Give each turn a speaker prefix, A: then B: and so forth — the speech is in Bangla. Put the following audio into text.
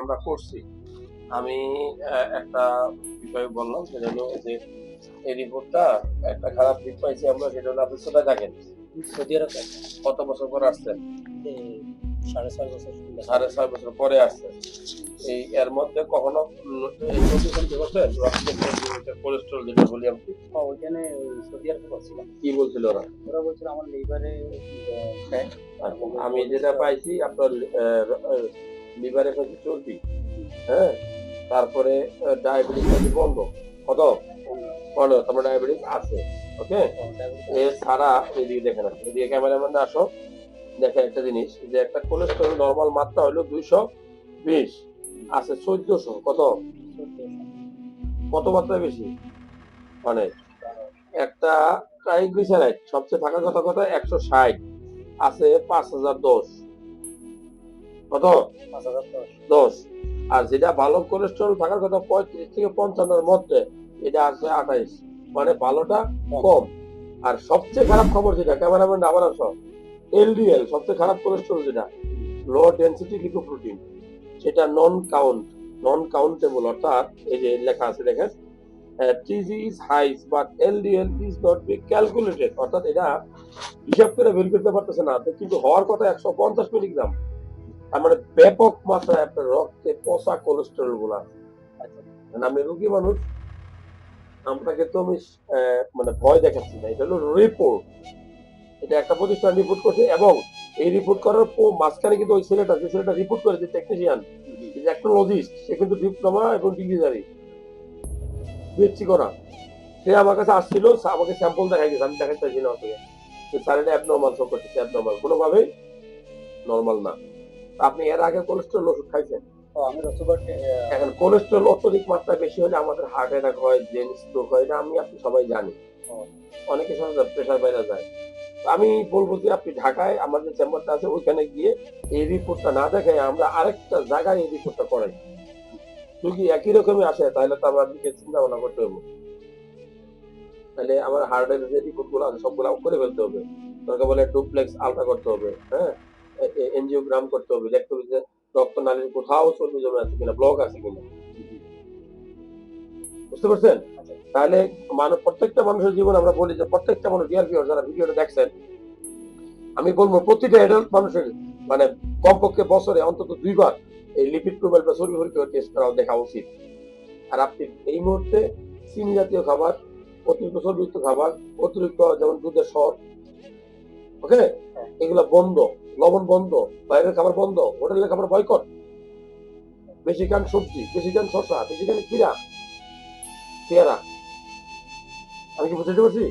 A: আমরা করছি। আমি একটা বিষয় বললাম সেটা হলো যে এই রিপোর্টটা একটা খারাপ দিক পাইছি আমরা সেটা হলো আপনি কোথায় থাকেন
B: সৌদি আরব
A: কত বছর পর আসছেন
B: সাড়ে ছয় বছর।
A: সাড়ে ছয় বছর পরে আসছেন এই এর মধ্যে কখনো কোলেস্ট্রল যেটা বলি আমি
B: ওইখানে ওই সৌদি আরবে করছিলাম
A: কি বলছিল ওরা?
B: ওরা বলছিল আমার লিভারে
A: আমি যেটা পাইছি আপনার লিভারে হচ্ছে চর্বি হ্যাঁ? তারপরে ডায়াবেটিস বন্ধ? কত? বন্ধ, তারপরে ডায়াবেটিস আছে, ওকে? এছাড়া এদিকে দেখেন এদিকে ক্যামেরাম্যান আসো, দেখেন একটা জিনিস, যে একটা কোলেস্ট্রল নর্মাল মাত্রা হলো দুইশো বিশ, আছে চোদ্দশো, কত? কত মাত্রায় বেশি? মানে একটা ট্রাইগ্লিসারাইড সবচেয়ে থাকার কথা কথা একশো ষাট, আছে পাঁচ হাজার দশ। কত?
B: দশ।
A: আর যেটা ভালো কোলেস্ট্রল থাকার কথা পঁয়ত্রিশ থেকে পঞ্চান্নর মধ্যে, এটা আছে আঠাইশ। মানে ভালোটা কম। আর সবচেয়ে খারাপ খবর যেটা ক্যামেরাম্যান আবার এলডিএল সবচেয়ে খারাপ কোলেস্ট্রল যেটা লো ডেন্সিটি সেটা নন কাউন্ট নন কাউন্টেবল অর্থাৎ এই যে লেখা আছে দেখেন TG is high but LDL is not be calculated অর্থাৎ এটা হিসাব করে বের করতে পারতেছে না। কিন্তু হওয়ার কথা একশো পঞ্চাশ মিলিগ্রাম। তার মানে ব্যাপক মাত্রায় আপনার রক্তে পচা কোলেস্টেরলগুলা মানে আমি রুগী মানুষ আপনাকে তো আমি মানে ভয় দেখাচ্ছি না এটা হলো রিপোর্ট এটা একটা প্রতিষ্ঠান রিপোর্ট করছে এবং এই রিপোর্ট করার পর মাঝখানে কিন্তু ওই ছেলেটা যে ছেলেটা রিপোর্ট করে যে টেকনিশিয়ান যে টেকনোলজিস্ট সে কিন্তু ডিপ্লোমা এবং ডিগ্রিধারী বিএসসি করা সে আমার কাছে আসছিল আমাকে স্যাম্পল দেখাই গেছে আমি দেখাতে চাইছি না ওকে। স্যার এটা অ্যাবনর্মাল সব করতেছে অ্যাবনর্মাল কোনোভাবেই নর্মাল না। আপনি এর আগে কোলেস্ট্রল ওষুধ খাইছেন? এখন কোলেস্ট্রল অত্যধিক মাত্রা বেশি হলে আমাদের হার্ট অ্যাটাক হয় ব্রেন স্ট্রোক হয় এটা আমি আপনি সবাই জানি। অনেকের সাথে প্রেশার বাইরে যায়। আমি বলব যে আপনি ঢাকায় আমাদের চেম্বারটা আছে ওইখানে গিয়ে এই রিপোর্টটা না দেখায় আমরা আরেকটা জায়গায় এই রিপোর্টটা করাই। যদি একই রকমই আসে তাহলে তো আমার দিকে চিন্তা ভাবনা করতে হবে। তাহলে আমার হার্টের যে রিপোর্টগুলো আছে সবগুলো করে ফেলতে হবে। দরকার বলে ডুপ্লেক্স আলট্রা করতে হবে হ্যাঁ? এনজিওগ্রাম করতে হবে, দেখতে হবে যে রক্ত নালীর কোথাও চর্বি জমে আছে কিনা ব্লক আছে কিনা। বুঝতে পারছেন? তাহলে মানব, প্রত্যেকটা মানুষের জীবন আমরা বলি যে প্রত্যেকটা মানুষ, ডিয়ার ভিউয়ার যারা ভিডিওটা দেখছেন, আমি বলব প্রতিটা অ্যাডাল্ট মানুষের মানে কমপক্ষে বছরে অন্তত দুইবার এই লিপিড প্রোফাইল বা চর্বি পরীক্ষা টেস্ট করা দেখা উচিত। আর আপনি এই মুহূর্তে চিনি জাতীয় খাবার, অতিরিক্ত চর্বিযুক্ত খাবার, অতিরিক্ত যেমন দুধের সর ওকে? এগুলো বন্ধ, লবণ বন্ধ, বাইরের খাবার বন্ধ, হোটেলের খাবার বয়কট খান সবজি শশা বেশি খান কিরা পেয়ারা। আমি কি বুঝতে পারছি?